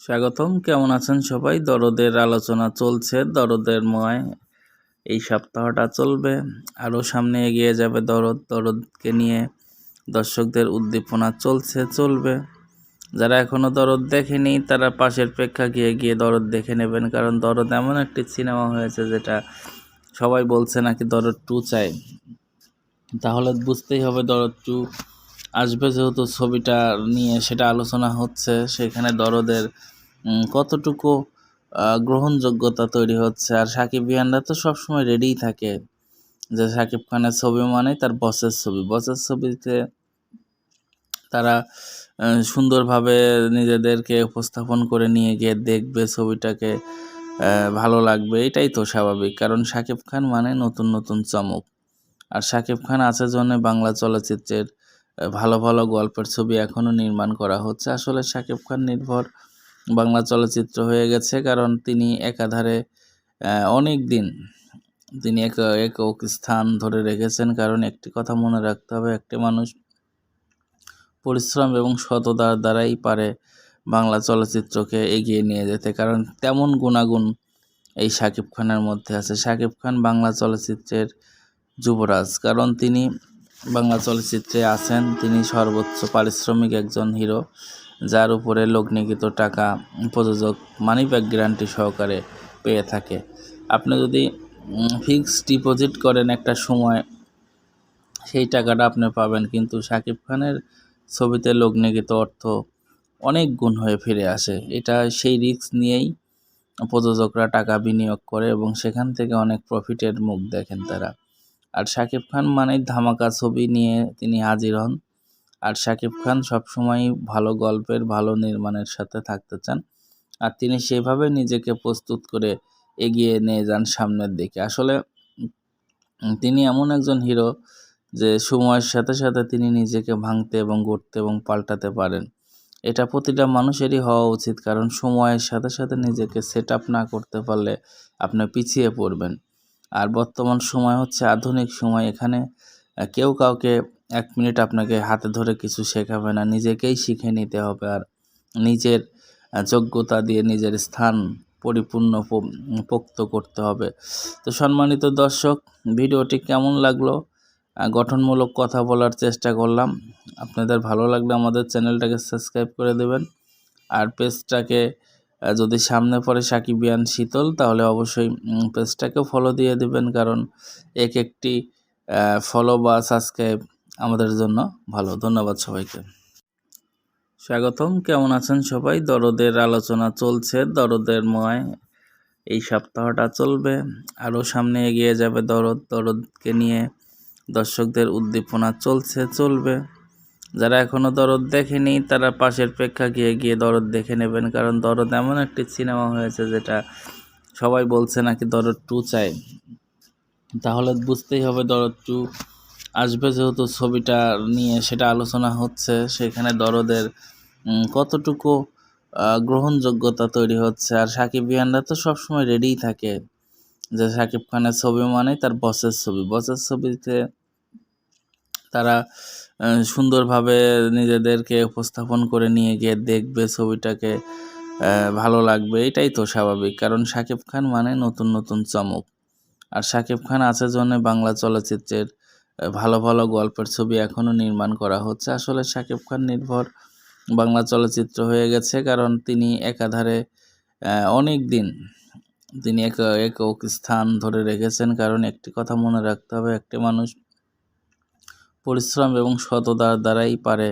স্বাগতম। কেমন আছেন সবাই? দরদের আলোচনা চলছে। দরদের ময় এই সপ্তাহটা চলবে। আরও সামনে এগিয়ে যাবে দরদ। দরদকে নিয়ে দর্শকদের উদ্দীপনা চলছে, চলবে। যারা এখনও দরদ দেখেনি, তারা পাশের প্রেক্ষাগৃহে গিয়ে দরদ দেখে নেবেন। কারণ দরদ এমন একটি সিনেমা হয়েছে যেটা সবাই বলছে নাকি দরদ টু চাই। তাহলে বুঝতেই হবে দরদ টু আসবে যেহেতু ছবিটা নিয়ে সেটা আলোচনা হচ্ছে, সেখানে দরদের কতটুকু গ্রহণযোগ্যতা তৈরি হচ্ছে। আর সাকিব ইয়ানরা তো সবসময় রেডিই থাকে যে সাকিব খানের ছবি মানে তার বসের ছবি। বসের ছবিতে তারা সুন্দরভাবে নিজেদেরকে উপস্থাপন করে নিয়ে গিয়ে দেখবে ছবিটাকে ভালো লাগবে। এটাই তো স্বাভাবিক, কারণ সাকিব খান মানে নতুন নতুন চমক। আর সাকিব খান আছে জন্য বাংলা চলচ্চিত্রের ভালো ভালো গল্পের ছবি এখনও নির্মাণ করা হচ্ছে। আসলে সাকিব খান নির্ভর বাংলা চলচ্চিত্র হয়ে গেছে কারণ তিনি একাধারে অনেক দিন তিনি এক, একক স্থান ধরে রেখেছেন। কারণ একটি কথা মনে রাখতে হবে, একটি মানুষ পরিশ্রম এবং সততার দ্বারাই পারে বাংলা চলচ্চিত্রকে এগিয়ে নিয়ে যেতে। কারণ তেমন গুণাগুণ এই শাকিব খানের মধ্যে আছে। শাকিব খান বাংলা চলচ্চিত্রের যুবরাজ। কারণ তিনি বাংলা চলচ্চিত্রে আছেন তিনি সর্বোচ্চ পারিশ্রমিক একজন হিরো, যার উপরে লগ্নিকৃত টাকা প্রযোজক মানি ব্যাক গ্যারান্টি সহকারে পেয়ে থাকে। আপনি যদি ফিক্সড ডিপোজিট করেন একটা সময়, সেই টাকাটা আপনি পাবেন, কিন্তু শাকিব খানের ছবিতে লগ্নিকৃত অর্থ অনেক গুণ হয়ে ফিরে আসে। এটা সেই রিস্ক নিয়েই প্রযোজকরা টাকা বিনিয়োগ করে এবং সেখান থেকে অনেক প্রফিটের মুখ দেখেন তারা। আর শাকিব খান মানেই ধামাকা ছবি নিয়ে তিনি হাজির হন। আর শাকিব খান সবসময় ভালো গল্পের, ভালো নির্মাণের সাথে থাকতে চান। আর তিনি সেভাবে নিজেকে প্রস্তুত করে এগিয়ে নিয়ে যান সামনের দিকে। আসলে তিনি এমন একজন হিরো যে সময়ের সাথে সাথে তিনি নিজেকে ভাঙতে এবং গড়তে এবং পাল্টাতে পারেন। এটা প্রতিটা মানুষেরই হওয়া উচিত, কারণ সময়ের সাথে সাথে নিজেকে সেট আপ না করতে পারলে আপনি পিছিয়ে পড়বেন। আর বর্তমান সময় হচ্ছে আধুনিক সময়, এখানে কেউ কাউকে এক মিনিট আপনাকে হাতে ধরে কিছু শেখাবে না, নিজেকেই শিখে নিতে হবে আর নিজের যোগ্যতা দিয়ে নিজের স্থান পরিপূর্ণ পোক্ত করতে হবে। তো সম্মানিত দর্শক, ভিডিওটি কেমন লাগল? গঠনমূলক কথা বলার চেষ্টা করলাম। আপনাদের ভালো লাগলে আমাদের চ্যানেলটাকে সাবস্ক্রাইব করে দেবেন। আর পেজটাকে যদি সামনে পড়ে সাকিবিয়ান শীতল, তাহলে অবশ্যই পেজটাকেও ফলো দিয়ে দেবেন, কারণ এক একটি ফলো বা সাবস্ক্রাইব আমাদের জন্য ভালো। ধন্যবাদ সবাইকে। স্বাগতম, কেমন আছেন সবাই? দরদের আলোচনা চলছে, দরদের ময় এই সপ্তাহটা চলবে। আরও সামনে এগিয়ে যাবে দরদ। দরদকে নিয়ে দর্শকদের উদ্দীপনা চলছে, চলবে। যারা এখনও দরদ দেখেনি, তারা পাশের প্রেক্ষাগৃহে গিয়ে দরদ দেখে নেবেন, কারণ দরদ এমন একটি সিনেমা হয়েছে যেটা সবাই বলছে নাকি দরদ টু চাই। তাহলে বুঝতেই হবে দরদ টু আসবে যেহেতু ছবিটা নিয়ে সেটা আলোচনা হচ্ছে, সেখানে দরদের কতটুকু গ্রহণযোগ্যতা তৈরি হচ্ছে। আর সাকিব ইয়ানরা তো সবসময় রেডিই থাকে যে সাকিব খানের ছবি মানে তার বসের ছবি। বসের ছবিতে তারা সুন্দরভাবে নিজেদেরকে উপস্থাপন করে নিয়ে গিয়ে দেখবে ছবিটাকে ভালো লাগবে। এটাই তো স্বাভাবিক। কারণ সাকিব খান মানে নতুন নতুন চমক। আর সাকিব খান আছে জন্য বাংলা চলচ্চিত্রের ভালো ভালো গল্পের ছবি এখনও নির্মাণ করা হচ্ছে। আসলে সাকিব খান নির্ভর বাংলা চলচ্চিত্র হয়ে গেছে কারণ তিনি একাধারে অনেক দিন তিনি এক, একক স্থান ধরে রেখেছেন। কারণ একটি কথা মনে রাখতে হবে, একটি মানুষ পরিশ্রম এবং সততার দ্বারাই পারে।